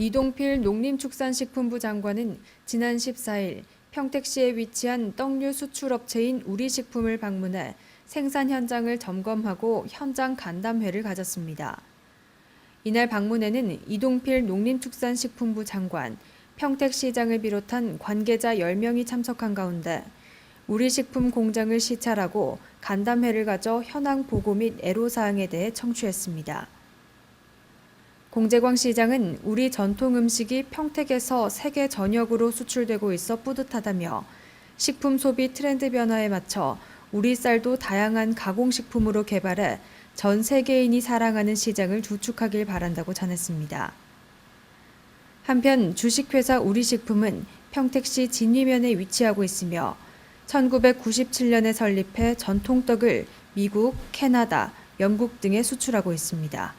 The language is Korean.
이동필 농림축산식품부 장관은 지난 14일 평택시에 위치한 떡류 수출업체인 우리식품을 방문해 생산 현장을 점검하고 현장 간담회를 가졌습니다. 이날 방문에는 이동필 농림축산식품부 장관, 평택시장을 비롯한 관계자 10명이 참석한 가운데 우리식품 공장을 시찰하고 간담회를 가져 현황 보고 및 애로사항에 대해 청취했습니다. 공재광 시장은 우리 전통 음식이 평택에서 세계 전역으로 수출되고 있어 뿌듯하다며 식품 소비 트렌드 변화에 맞춰 우리 쌀도 다양한 가공식품으로 개발해 전 세계인이 사랑하는 시장을 구축하길 바란다고 전했습니다. 한편 주식회사 우리식품은 평택시 진위면에 위치하고 있으며 1997년에 설립해 전통떡을 미국, 캐나다, 영국 등에 수출하고 있습니다.